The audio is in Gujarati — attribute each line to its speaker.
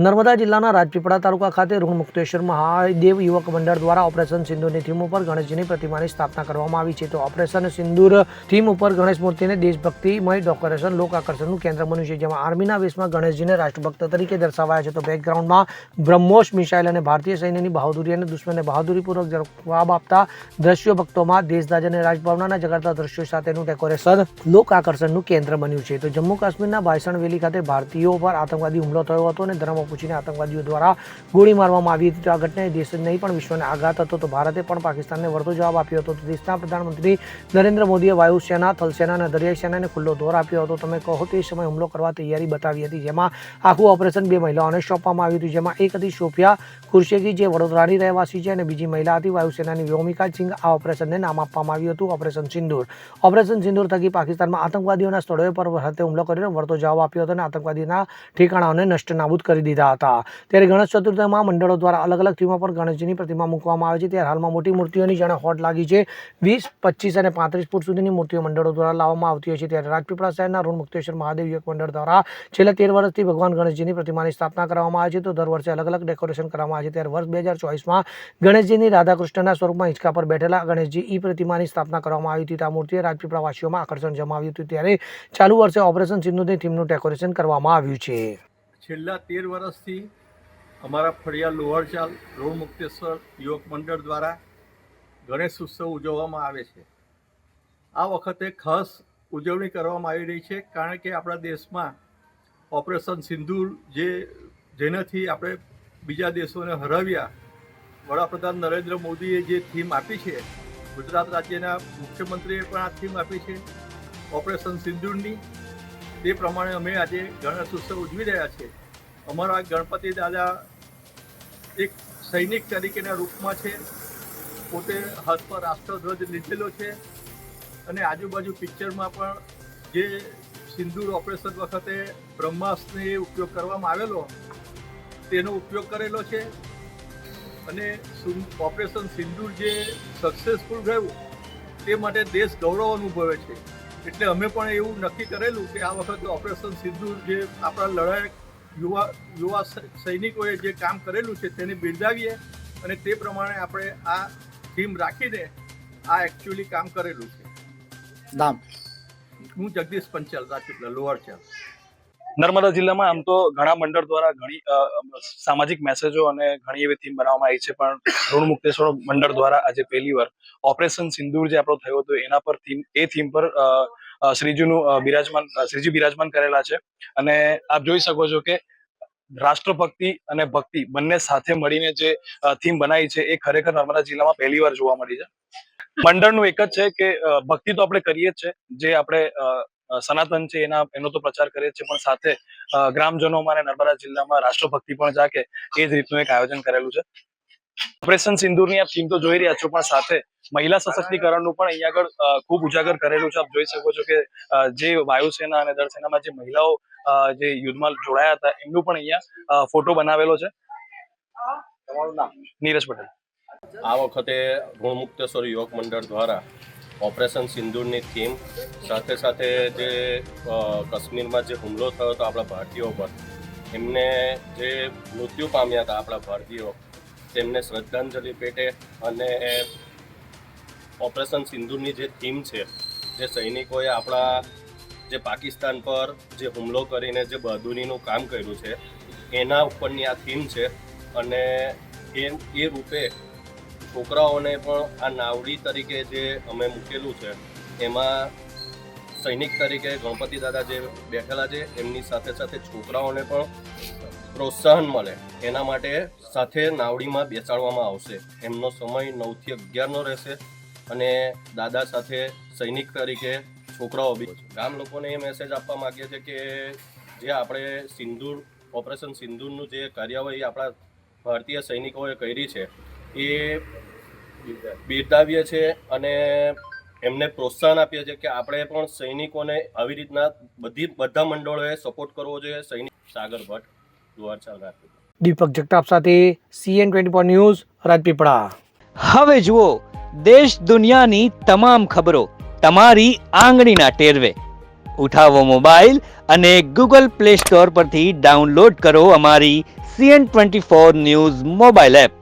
Speaker 1: નર્મદા જિલ્લાના રાજપીપળા તાલુકા ખાતે ઋણ મુક્તેશ્વર મહાદેવ યુવક મંડળ દ્વારા ઓપરેશન સિંદુરની થીમ ઉપર ગણેશજીની પ્રતિમાની સ્થાપના કરવામાં આવી છે. તો ઓપરેશન સિંદુર થીમ ઉપર ગણેશ મૂર્તિને દેશભક્તિમય ડેકોરેશન લોક આકર્ષણનું કેન્દ્ર બન્યું છે, જેમાં આર્મીના વેશમાં ગણેશજીને રાષ્ટ્રભક્ત તરીકે દર્શાવાયા છે. તો બેકગ્રાઉન્ડમાં બ્રહ્મોસ મિસાઇલ અને ભારતીય સૈન્યની બહાદુરી અને દુશ્મનને બહાદુરીપૂર્વક જવાબ આપતા દ્રશ્યો ભક્તોમાં દેશદાજ અને રાજભાવનાના જગાડતા દ્રશ્યો સાથેનું ડેકોરેશન લોક આકર્ષણનું કેન્દ્ર બન્યું છે. તો જમ્મુ કાશ્મીરના બાયસણ વેલી ખાતે ભારતીયો પર આતંકવાદી હુમલો થયો હતો અને ધર્મ પૂછીને આતંકવાદીઓ દ્વારા ગોળી મારવામાં આવી હતી. તો આ ઘટનાએ દેશ નહીં, પણ વિશ્વને આઘાત હતો. તો ભારતે પણ પાકિસ્તાનને વળતો જવાબ આપ્યો હતો. તો દેશના પ્રધાનમંત્રી નરેન્દ્ર મોદીએ વાયુસેના થલસેના અને દરિયાઈ સેનાને ખુલ્લો દોર આપ્યો હતો. તમે કહો તે સમયે હુમલો કરવા તૈયારી બતાવી હતી, જેમાં આખું ઓપરેશન બે મહિલાઓને સોંપવામાં આવ્યું હતું, જેમાં એક હતી સોફિયા ખુરશેગી, જે વડોદરાની રહેવાસી છે, અને બીજી મહિલા હતી વાયુસેનાની વ્યોમિકા સિંહ આ ઓપરેશનને નામ આપવામાં આવ્યું હતું, ઓપરેશન સિંદૂર. ઓપરેશન સિંદૂર થકી પાકિસ્તાનમાં આતંકવાદીઓના સ્થળોએ પર ભારતે હુમલો કરીને વળતો જવાબ આપ્યો હતો અને આતંકવાદીના ઠેકાણાઓને નષ્ટ નાબૂદ કરી દીધા હતા. ત્યારે ગણેશ ચતુર્થીમાં મંડળો દ્વારા અલગ અલગ થીમો પર ગણેશજીની પ્રતિમા મૂકવામાં આવે છે. ત્યારે હાલમાં મોટી મૂર્તિઓની જાણે હોટ લાગી છે. વીસ, પચીસ અને પાંત્રીસ ફૂટ સુધીની મૂર્તિઓ મંડળો દ્વારા લાવવામાં આવતી હોય છે. ત્યારે રાજપીપળા શહેરના ઋણ મુક્તેશ્વર મહાદેવ યુવક મંડળ દ્વારા છેલ્લા તેર વર્ષથી ભગવાન ગણેશજીની પ્રતિમાની સ્થાપના કરવામાં આવે છે. તો દર વર્ષે અલગ અલગ ડેકોરેશન કરવામાં આવે છે. ત્યારે વર્ષ બે હજાર ચોવીસમાં ગણેશજીની રાધાકૃષ્ણના સ્વરૂપમાં હિંચકા પર બેઠેલા ગણેશજી ઈ પ્રતિમાની સ્થાપના કરવામાં આવી હતી. આ મૂર્તિએ રાજપીપળાવાસીઓમાં આકર્ષણ જમાવ્યું હતું. ત્યારે ચાલુ વર્ષે ઓપરેશન સિંધુની થીમનું ડેકોરેશન કરવામાં આવ્યું છે.
Speaker 2: છેલ્લા તેર વર્ષથી અમારા ફળિયા લોહરચાલ રોડ મુક્તેશ્વર યુવક મંડળ દ્વારા ગણેશ ઉત્સવ ઉજવવામાં આવે છે. આ વખતે ખાસ ઉજવણી કરવામાં આવી રહી છે કારણ કે આપણા દેશમાં ઓપરેશન સિંધુર જે જેનાથી આપણે બીજા દેશોને હરાવ્યા, વડાપ્રધાન નરેન્દ્ર મોદીએ જે થીમ આપી છે, ગુજરાત રાજ્યના મુખ્યમંત્રીએ પણ આ થીમ આપી છે, ઓપરેશન સિંદૂરની તે પ્રમાણે અમે આજે ગણેશ ઉત્સવ ઉજવી રહ્યા છીએ. અમારા ગણપતિ દાદા એક સૈનિક તરીકેના રૂપમાં છે. પોતે હાથ પર રાષ્ટ્રધ્વજ લીધેલો છે અને આજુબાજુ પિક્ચરમાં પણ જે સિંદૂર ઓપરેશન વખતે બ્રહ્માસ્ત્રને ઉપયોગ કરવામાં આવેલો, તેનો ઉપયોગ કરેલો છે. અને ઓપરેશન સિંદૂર જે સક્સેસફુલ ગયું, તે માટે દેશ ગૌરવ અનુભવે છે. એટલે અમે પણ એવું નક્કી કરેલું કે આ વખતે ઓપરેશન સિદ્ધુ જે આપણા લડાયક યુવા યુવા સૈનિકોએ જે કામ કરેલું છે તેને બિરદાવીએ અને તે પ્રમાણે આપણે આ થીમ રાખીને આ એકચ્યુઅલી કામ કરેલું છે.
Speaker 3: નામ?
Speaker 2: હું જગદીશ પંચાલ રાજપીપળા લોઅર ચાલ
Speaker 4: નર્મદા જિલ્લામાં આમ તો ઘણા મંડળ દ્વારા ઘણી સામાજિક મેસેજો અને ઘણી એવી થીમ બનાવવામાં આવી છે, પણ ઋણ મુક્તેશ્વર મંડળ દ્વારા આજે પહેલી વાર ઓપરેશન સિંદૂર જે આપણો થયો હતો, એના પર થીમ એ થીમ પર શ્રીજીનું બિરાજમાન શ્રીજી બિરાજમાન કરેલા છે. અને આપ જોઈ શકો છો કે રાષ્ટ્રભક્તિ અને ભક્તિ બંને સાથે મળીને જે થીમ બનાવી છે, એ ખરેખર નર્મદા જિલ્લામાં પહેલી વાર જોવા મળી છે. મંડળનું એક જ છે કે ભક્તિ તો આપણે કરીએ જ છે, જે આપણે સનાતન છે એના એનો તો પ્રચાર કરે છે પણ સાથે ગ્રામજનો અને નર્મદા જિલ્લામાં રાષ્ટ્રભક્તિ પણ જાગે એ જ રીતનું એક આયોજન કરેલું છે. ઓપરેશન સિંદૂરની આપ થીમ તો જોઈ રહ્યા છો પણ સાથે મહિલા સશક્તિકરણનું પણ અહીંયા આગળ ખૂબ ઉજાગર કરેલું છે. આપ જોઈ શકો છો કે જે વાયુસેના અને દળસેનામાં જે મહિલાઓ જે યુદ્ધમાં જોડાયા હતા એમનું પણ અહીંયા ફોટો બનાવેલો છે.
Speaker 3: તમારું નામ?
Speaker 4: નીરજ પટેલ.
Speaker 5: આ વખતે ગુણમુક્તેશ્વર યુવક મંડળ દ્વારા ઓપરેશન સિંદૂરની થીમ, સાથે સાથે જે કાશ્મીરમાં જે હુમલો થયો હતો આપણા ભારતીયો પર એમને જે મૃત્યુ પામ્યા હતા આપણા ભારતીયો, તેમને શ્રદ્ધાંજલિ પેટે અને ઓપરેશન સિંદૂરની જે થીમ છે, જે સૈનિકોએ આપણા, જે પાકિસ્તાન પર જે હુમલો કરીને જે બહાદુરીનું કામ કર્યું છે, એના ઉપરની આ થીમ છે અને એ એ રૂપે છોકરાઓને પણ આ નાવડી તરીકે જે અમે મૂકેલું છે, એમાં સૈનિક તરીકે ગણપતિ દાદા જે બેઠેલા છે, એમની સાથે સાથે છોકરાઓને પણ પ્રોત્સાહન મળે. એના માટે સાથે નાવડીમાં બેસાડવામાં આવશે. એમનો સમય નવથી અગિયારનો રહેશે અને દાદા સાથે સૈનિક તરીકે છોકરાઓ બી ગામ લોકોને એ મેસેજ આપવા માગીએ છીએ કે જે આપણે સિંદૂર, ઓપરેશન સિંદૂરનું જે કાર્યવાહી આપણા ભારતીય સૈનિકોએ કરી છે એ બિરદાવીએ છીએ અને એમને પ્રોત્સાહન આપીએ છીએ કે આપણે પણ સૈનિકોને આવી રીતના બધી બધા મંડળોએ સપોર્ટ કરવો જોઈએ. સૈનિક સાગર ભટ્ટ દ્વારચા રાજપીપળા.
Speaker 1: દીપક જગતાપ સાથે CN twenty four news Rajpipla.
Speaker 6: હવે જુઓ દેશ દુનિયાની તમામ ખબરો તમારી આંગળીના ટેરવે. ઉઠાવો મોબાઈલ અને ગૂગલ પ્લે સ્ટોર પરથી ડાઉનલોડ કરો અમારી CN twenty four news mobile app